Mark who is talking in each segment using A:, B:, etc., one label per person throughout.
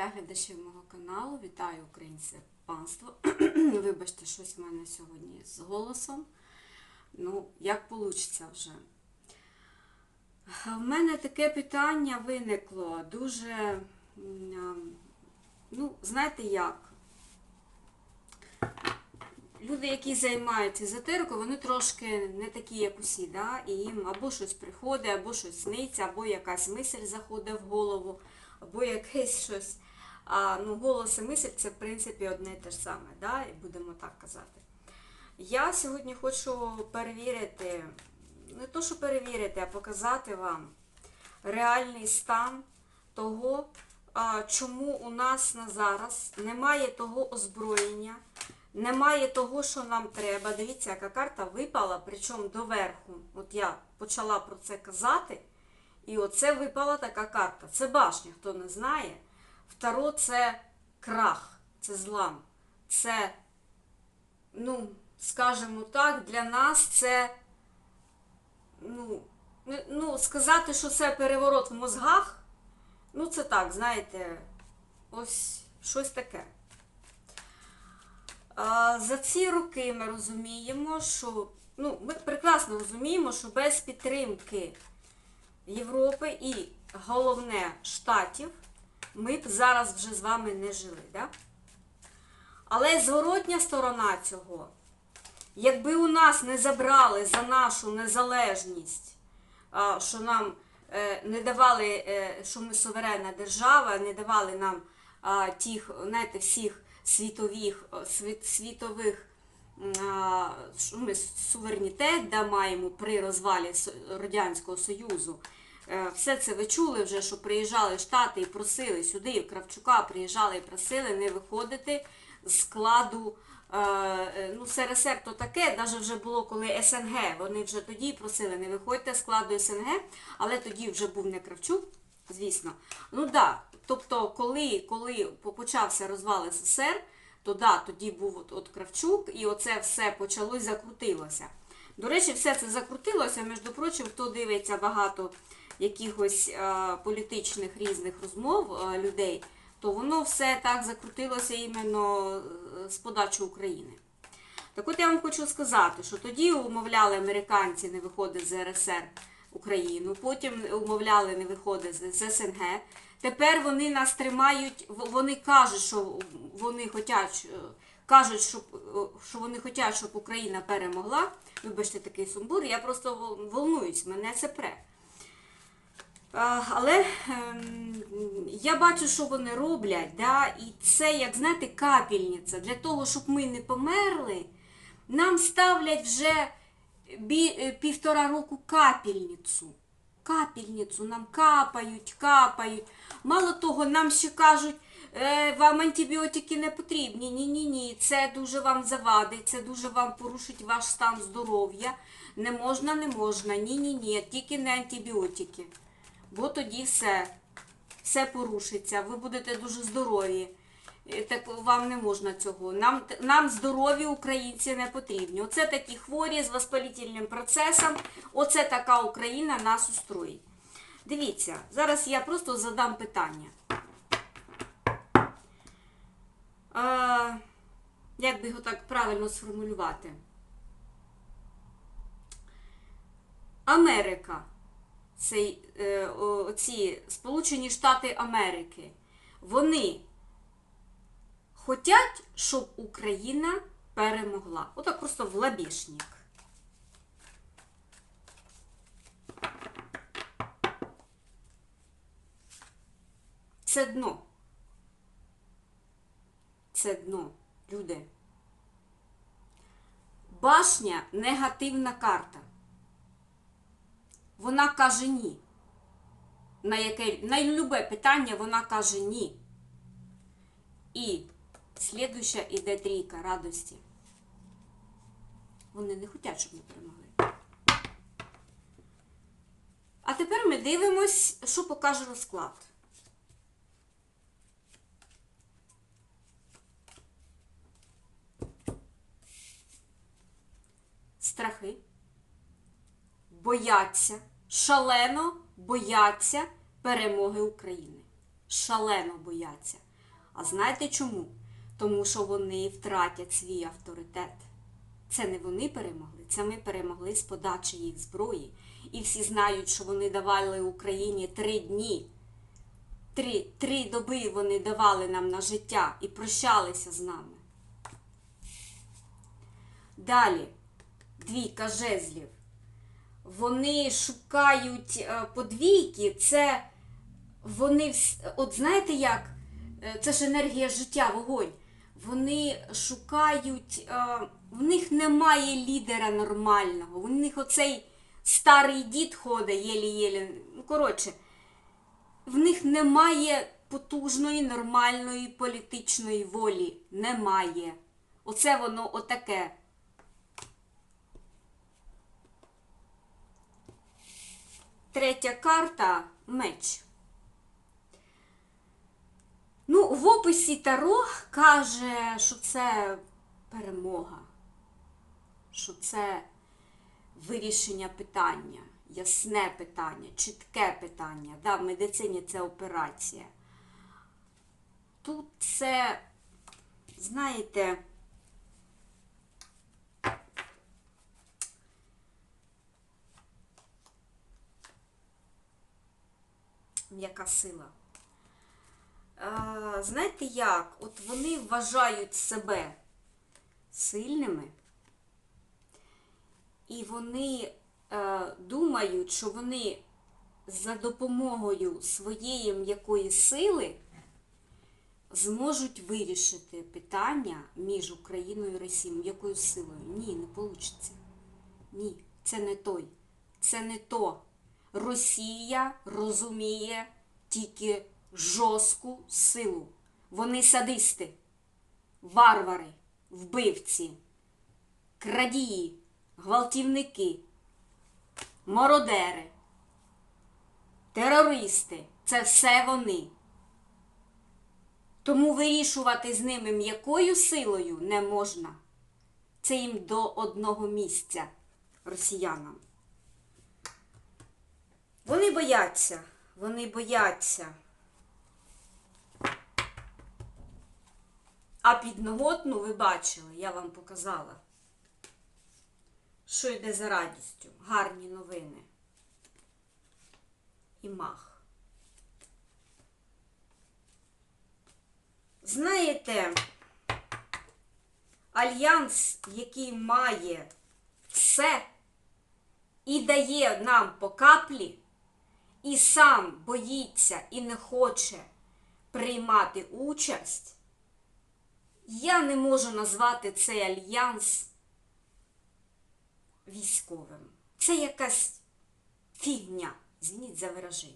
A: та глядачів мого каналу. Вітаю українське панство. Вибачте, щось в мене сьогодні з голосом. Ну, як вийде вже. В мене таке питання виникло дуже, ну, знаєте як? Люди, які займаються езотерикою, вони трошки не такі, як усі, да? і їм або щось приходить, або щось сниться, або якась мисль заходить в голову, або якесь щось. А ну, голос і мисль це в принципі одне і те ж саме, да? і будемо так казати. Я сьогодні хочу перевірити, не то, що перевірити, а показати вам реальний стан того, чому у нас на зараз немає того озброєння, немає того, що нам треба. Дивіться, яка карта випала, причому доверху. От я почала про це казати, і оце випала така карта. Це башня, хто не знає. Второ це крах, це злам. Це, ну, скажімо так, для нас це, ну, ну- сказати, що це переворот в мозгах, ну це так, знаєте, ось щось таке. За ці роки ми розуміємо, що ну, ми прекрасно розуміємо, що без підтримки Європи і головне Штатів ми б зараз вже з вами не жили. Да? Але зворотня сторона цього, якби у нас не забрали за нашу незалежність, що нам е, не давали, е, що ми суверенна держава, не давали нам тих, знаєте, всіх світових, світових що ми суверенітет да, маємо при розвалі Радянського Союзу. Е, Все це ви чули вже, що приїжджали Штати і просили сюди, в Кравчука приїжджали і просили не виходити з складу. е, е, Ну, СРСР то таке, навіть вже було коли СНГ. Вони вже тоді просили не виходьте з складу СНГ, але тоді вже був не Кравчук, звісно. Ну так, да, тобто, коли, коли почався розвал СССР, то да, тоді був от, от Кравчук, і оце все почалось закрутилося. До речі, все це закрутилося. Між прочим, хто дивиться багато якихось е, політичних різних розмов е, людей, то воно все так закрутилося іменно е, з подачі України. Так от я вам хочу сказати, що тоді умовляли американці не виходить з РСР Україну, потім умовляли не виходить з СНГ. Тепер вони нас тримають, вони кажуть, що вони хочуть, кажуть, щоб, е, що вони хочуть, щоб Україна перемогла. Вибачте, такий сумбур, я просто волнуюсь, мене це пре. Але ем, я бачу, що вони роблять, да? і це, як знаєте, капельниця. Для того, щоб ми не померли, нам ставлять вже е, півтора року капельницю. Капельницю нам капають, капають. Мало того, нам ще кажуть, е, вам антибіотики не потрібні. Ні, ні, це дуже вам завадить, це дуже вам порушить ваш стан здоров'я. Не можна, не можна. Ні, ні, ні, тільки не антибіотики. Бо тоді все, все порушиться, ви будете дуже здорові. Е, Так вам не можна цього. Нам, нам здорові українці не потрібні. Оце такі хворі з воспалітельним процесом. Оце така Україна нас устроїть. Дивіться, зараз я просто задам питання. А, як би його так правильно сформулювати? Америка цей, е, ці Сполучені Штати Америки, вони хотять, щоб Україна перемогла. Отак просто в лабішник. Це дно. Це дно, люди. Башня негативна карта. Вона каже ні. На яке на любе питання вона каже ні. І слідуща іде трійка радості. Вони не хочуть, щоб ми перемогли. А тепер ми дивимось, що покаже розклад. Страхи бояться, шалено бояться перемоги України. Шалено бояться. А знаєте чому? Тому що вони втратять свій авторитет. Це не вони перемогли, це ми перемогли з подачі їх зброї. І всі знають, що вони давали Україні три дні. Три, три доби вони давали нам на життя і прощалися з нами. Далі, двійка жезлів. Вони шукають е, подвійки, це вони, от знаєте як, Е, це ж енергія життя, вогонь. Вони шукають, е, в них немає лідера нормального. У них оцей старий дід ходить єлі-єлі. Ну, коротше, в них немає потужної, нормальної політичної волі. Немає. Оце воно отаке. Третя карта меч. Ну, в описі Таро каже, що це перемога, що це вирішення питання, ясне питання, чітке питання. Да, в медицині це операція. Тут це, знаєте, м'яка сила. Е, знаєте як? От вони вважають себе сильними, і вони е, думають, що вони за допомогою своєї м'якої сили зможуть вирішити питання між Україною і Росією. Якою силою? Ні, не вийде. Ні, це не той. Це не то. Росія розуміє тільки жорстку силу. Вони садисти, варвари, вбивці, крадії, гвалтівники, мародери, терористи це все вони. Тому вирішувати з ними м'якою силою не можна. Це їм до одного місця росіянам. Вони бояться, вони бояться. А підноготну ви бачили, я вам показала. Що йде за радістю? Гарні новини. І мах. Знаєте, альянс, який має все і дає нам по каплі, і сам боїться і не хоче приймати участь, я не можу назвати цей альянс військовим. Це якась фігня, звініть за вираження.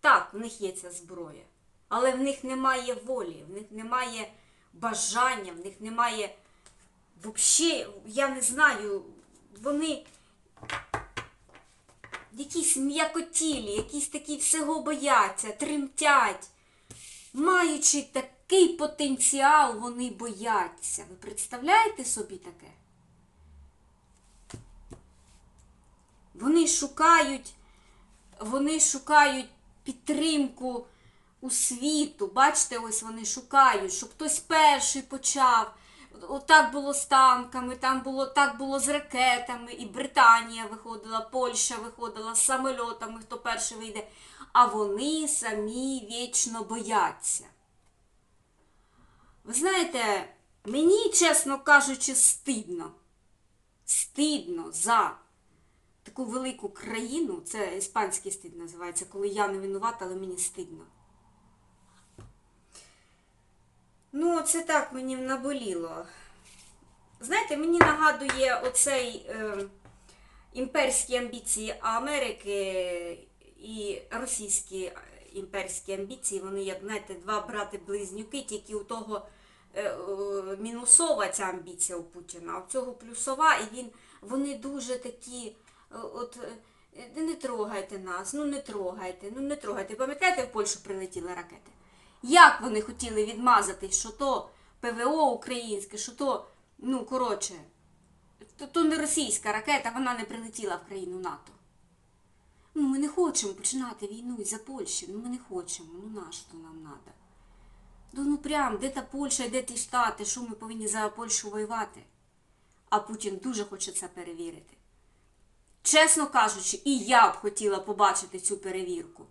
A: Так, в них є ця зброя, але в них немає волі, в них немає бажання, в них немає взагалі, я не знаю, вони якісь м'якотілі, якісь такі всього бояться, тремтять. Маючи такий потенціал, вони бояться. Ви представляєте собі таке? Вони шукають, вони шукають підтримку у світу. Бачите, ось вони шукають, щоб хтось перший почав. Отак було з танками, там було, так було з ракетами, і Британія виходила, Польща виходила з самольотами, хто перший вийде. А вони самі вічно бояться. Ви знаєте, мені, чесно кажучи, стидно. Стидно за таку велику країну, це іспанський стид називається, коли я не винувата, але мені стидно. Ну, це так мені наболіло. Знаєте, мені нагадує оцей е, імперські амбіції Америки і російські імперські амбіції, вони, як знаєте, два брати-близнюки, тільки у того е, е, мінусова ця амбіція у Путіна, а у цього плюсова, і він, вони дуже такі, е, от, е, не трогайте нас, ну не трогайте, ну не трогайте. Пам'ятаєте, в Польщу прилетіли ракети? Як вони хотіли відмазати, що то ПВО українське, що то, ну, коротше, то, то не російська ракета, вона не прилетіла в країну НАТО. Ну, ми не хочемо починати війну із-за Польщі, ну ми не хочемо, ну нащо нам треба? Ну, ну прям, де та Польща, де ті Штати, що ми повинні за Польщу воювати? А Путін дуже хоче це перевірити. Чесно кажучи, і я б хотіла побачити цю перевірку.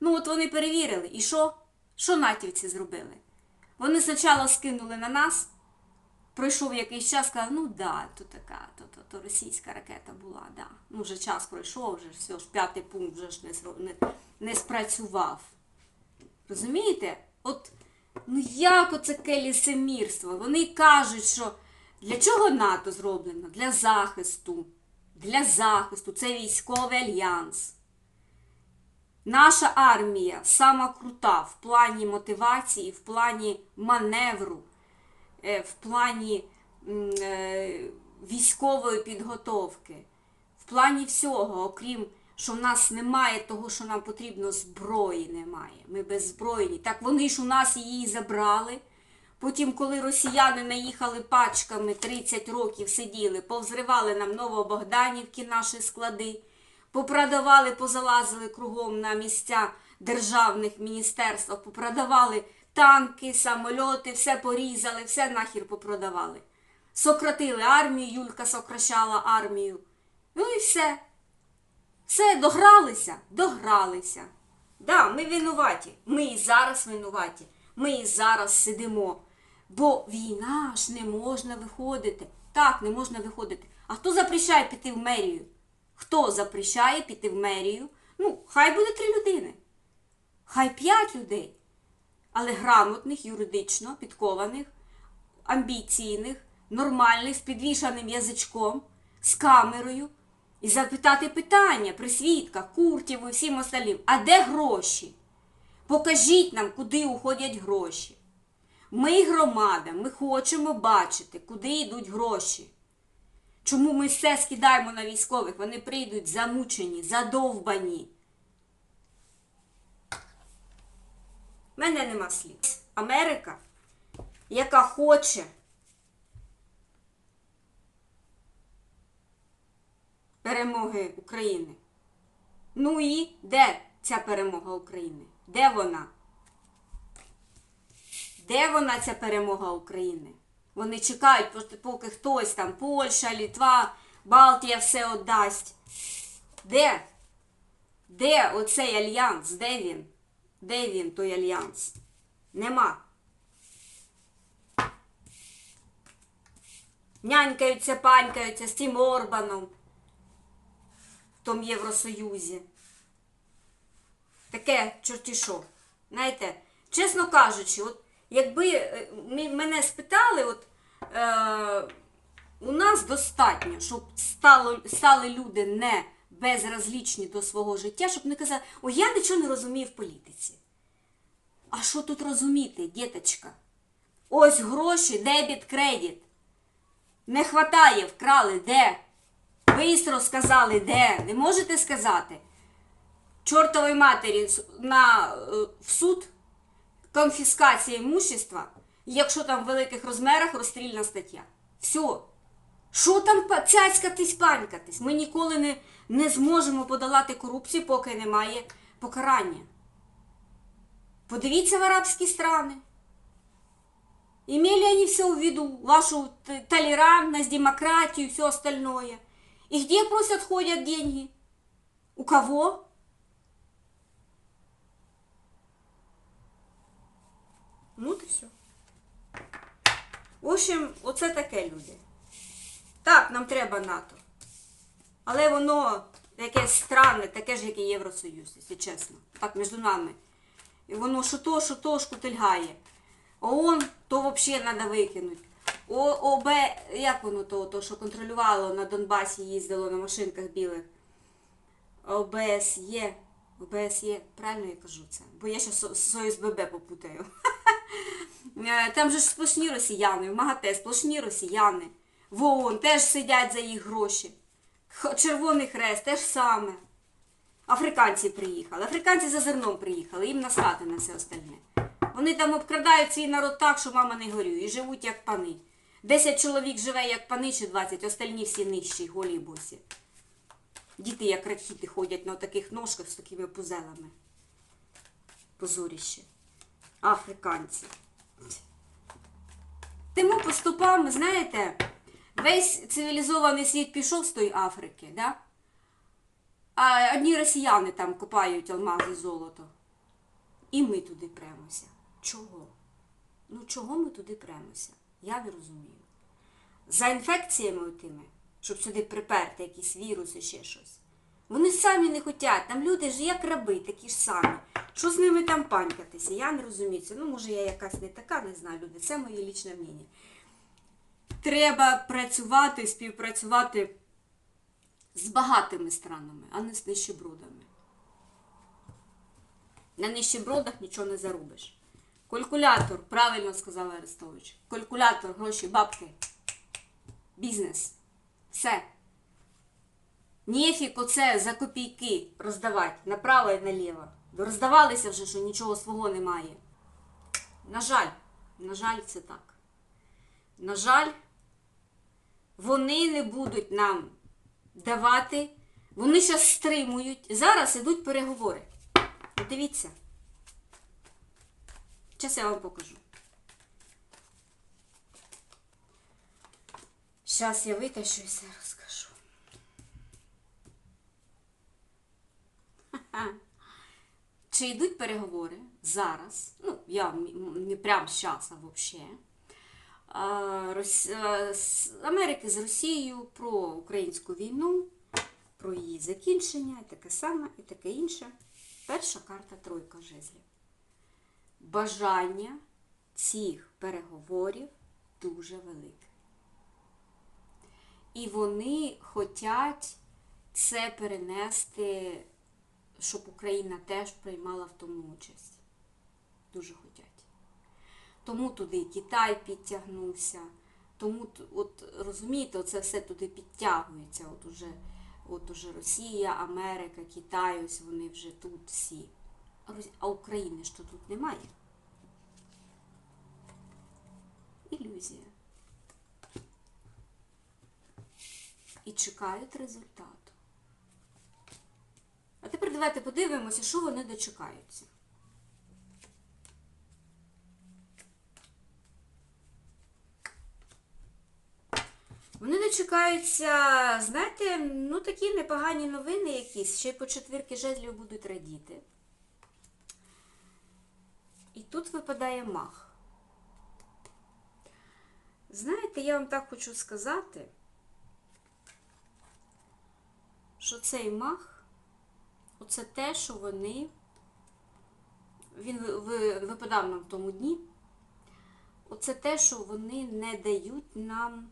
A: Ну, от вони перевірили, і що? Що натівці зробили? Вони спочатку скинули на нас, пройшов якийсь час, сказали, ну да, то така, то, то, то російська ракета була, да. Ну, вже час пройшов, вже все ж п'ятий пункт вже ж не, не, не спрацював. Розумієте? От ну як оце таке? Вони кажуть, що для чого НАТО зроблено? Для захисту. Для захисту. Це військовий альянс. Наша армія сама крута в плані мотивації, в плані маневру, е, в плані е, військової підготовки, в плані всього, окрім що в нас немає того, що нам потрібно, зброї немає. Ми беззбройні. Так вони ж у нас її забрали. Потім, коли росіяни наїхали пачками 30 років сиділи, повзривали нам Новобогданівки наші склади, попродавали, позалазили кругом на місця державних міністерств, попродавали танки, самольоти, все порізали, все нахер попродавали. Сократили армію, Юлька сокращала армію. Ну і все. Все, догралися, догралися. Да, ми винуваті. Ми і зараз винуваті. Ми і зараз сидимо. Бо війна ж не можна виходити. Так, не можна виходити. А хто запрещає піти в мерію? Хто запрещає піти в мерію? Ну, хай буде три людини. Хай п'ять людей. Але грамотних, юридично підкованих, амбіційних, нормальних, з підвішаним язичком, з камерою. І запитати питання при свідках, Куртєву і всім остальним. А де гроші? Покажіть нам, куди уходять гроші. Ми громада, ми хочемо бачити, куди йдуть гроші. Чому ми все скидаємо на військових? Вони прийдуть замучені, задовбані. У мене нема слів. Америка, яка хоче перемоги України. Ну і де ця перемога України? Де вона? Де вона ця перемога України? Вони чекають, поки хтось там, Польща, Літва, Балтія все віддасть. Де? Де оцей альянс? Де він? Де він, той альянс? Нема. Нянькаються, панькаються з тим Орбаном в тому Євросоюзі. Таке чорті що. Знаєте, чесно кажучи, от якби е, мене спитали, от е, у нас достатньо, щоб стало, стали люди не безразлічні до свого життя, щоб не казали, ой, я нічого не розумію в політиці. А що тут розуміти, діточка? Ось гроші, дебіт, кредит. Не хватає, вкрали, де? Бистро сказали, де? Не можете сказати? Чортової матері на, е, в суд, конфіскація імущества, якщо там в великих розмірах розстрільна стаття. Все. Що там цяцькатись, панькатись? Ми ніколи не, не зможемо подолати корупцію, поки немає покарання. Подивіться в арабські страни. Имели они все в виду, вашу толерантность, демократию все остальное. И где просят, ходят деньги? У кого? Ну, ти все. В общем, оце таке люди. Так, нам треба НАТО. Але воно якесь странне, таке ж, як і Євросоюз, якщо чесно. Так, між нами. І воно що то, що то шкутильгає. ООН то взагалі треба викинути. ОБ, як воно то, то, що контролювало на Донбасі, їздило на машинках білих. ОБСЄ. ОБСЄ, правильно я кажу це? Бо я зараз з ОСББ попутаю. Е, Там же ж сплошні росіяни, в МАГАТЕ сплошні росіяни. В ООН теж сидять за їх гроші. Червоний хрест теж саме. Африканці приїхали. Африканці за зерном приїхали, їм насрати на все остальне. Вони там обкрадають свій народ так, що мама не горює, і живуть як пани. Десять чоловік живе як пани чи двадцять, остальні всі нижчі, голі босі. Діти, як ракіти, ходять на таких ножках з такими пузелами. Позоріще. африканці. Тими поступами, знаєте, весь цивілізований світ пішов з тої Африки, да? а одні росіяни там копають алмази золото. І ми туди премося. Чого? Ну чого ми туди премося? Я не розумію. За інфекціями тими, щоб сюди приперти якісь віруси, ще щось. Вони самі не хочуть, там люди ж як раби, такі ж самі. Що з ними там панькатися? Я не розумію. Ну, може, я якась не така, не знаю, люди. Це моє лічне мнення. Треба працювати, співпрацювати з багатими странами, а не з нищебродами. На нищебродах нічого не заробиш. Калькулятор, правильно сказав Арестович. Калькулятор, гроші, бабки. Бізнес. Все. Нефік оце за копійки роздавати направо і наліво. Роздавалися вже, що нічого свого немає. На жаль, на жаль, це так. На жаль, вони не будуть нам давати. Вони зараз стримують. Зараз ідуть переговори. Дивіться. Зараз я вам покажу. Зараз я витащу і все розкажу. Ха-ха. Чи йдуть переговори зараз? Ну, я не прямо зараз, а взагалі. Америки з Росією про українську війну, про її закінчення, і таке саме, і таке інше. Перша карта тройка жезлів. Бажання цих переговорів дуже велике. І вони хочуть це перенести, щоб Україна теж приймала в тому участь. Дуже хочуть. Тому туди і Китай підтягнувся. Тому, от розумієте, це все туди підтягується. От уже, от уже Росія, Америка, Китай, ось вони вже тут всі. А України ж тут немає. Ілюзія. І чекають результату. А тепер давайте подивимося, що вони дочекаються. Вони дочекаються, знаєте, ну такі непогані новини якісь, ще й по четвірки жезлів будуть радіти. І тут випадає мах. Знаєте, я вам так хочу сказати, що цей мах, оце те, що вони, він ви- ви- випадав нам в тому дні, оце те, що вони не дають нам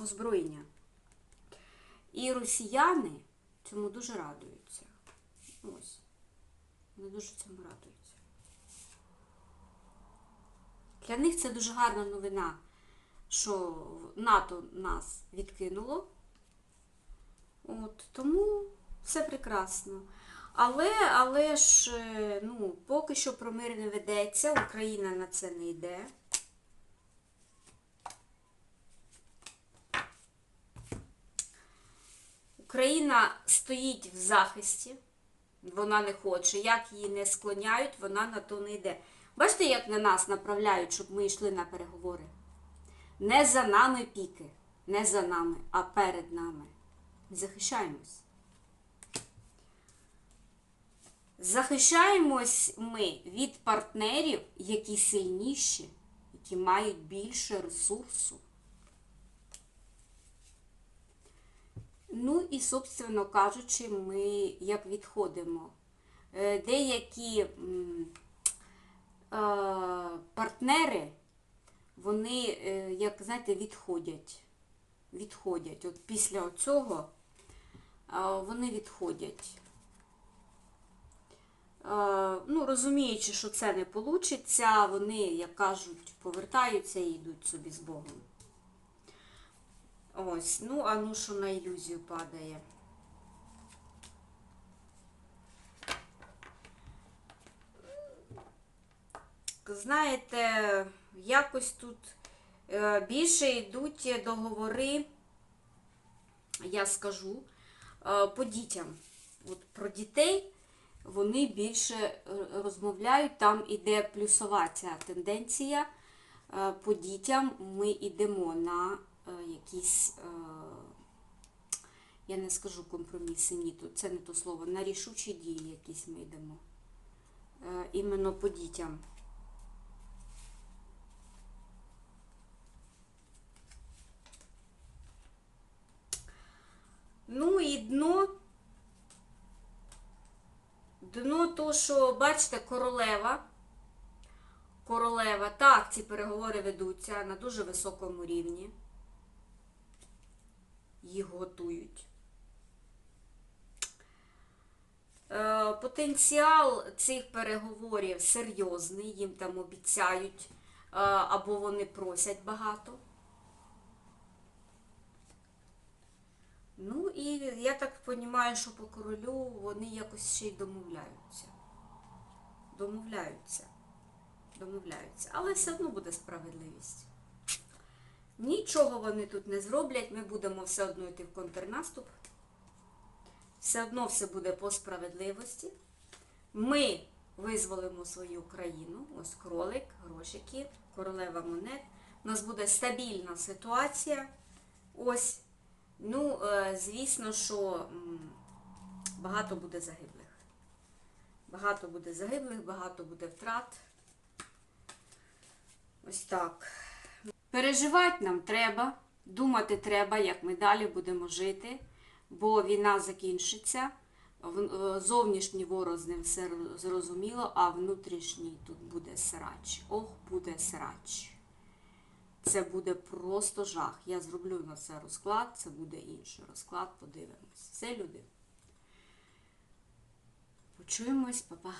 A: озброєння. І росіяни цьому дуже радуються. Ось. Вони дуже цьому радуються. Для них це дуже гарна новина, що НАТО нас відкинуло. От, тому все прекрасно. Але, але ж, е, ну, поки що про мир не ведеться, Україна на це не йде. Україна стоїть в захисті, вона не хоче. Як її не склоняють, вона на то не йде. Бачите, як на нас направляють, щоб ми йшли на переговори? Не за нами піки, не за нами, а перед нами. Захищаємось. Захищаємось ми від партнерів, які сильніші, які мають більше ресурсу. Ну і, собственно кажучи, ми як відходимо. Е, Деякі е, партнери, вони, е, як знаєте, відходять. Відходять. От після цього вони відходять. Ну, розуміючи, що це не вийде, вони, як кажуть, повертаються і йдуть собі з Богом. Ось, ну, а ну що на ілюзію падає. Знаєте, якось тут е, більше йдуть договори, я скажу, е, по дітям. От про дітей вони більше е, розмовляють, там іде плюсова ця тенденція. Е, По дітям ми йдемо на е, якісь, я не скажу компроміси, ні, це не то слово, на рішучі дії якісь ми йдемо. Іменно по дітям. Ну і дно. Дно то, що, бачите, королева. Королева. Так, ці переговори ведуться на дуже високому рівні. Їх готують. Е, Потенціал цих переговорів серйозний, їм там обіцяють, е, або вони просять багато. Ну і я так розумію, що по королю вони якось ще й домовляються. Домовляються. Домовляються. Але все одно буде справедливість. Нічого вони тут не зроблять, ми будемо все одно йти в контрнаступ. Все одно все буде по справедливості. Ми визволимо свою країну. Ось кролик, грошики, королева монет. У нас буде стабільна ситуація. Ось. Ну, е, звісно, що багато буде загиблих. Багато буде загиблих, багато буде втрат. Ось так. Переживати нам треба, думати треба, як ми далі будемо жити, бо війна закінчиться. Е, Зовнішній ворог з ним все зрозуміло, а внутрішній тут буде срач. Ох, буде срач. Це буде просто жах. Я зроблю на це розклад, це буде інший розклад, подивимось. Все, люди. Почуємось, па-па.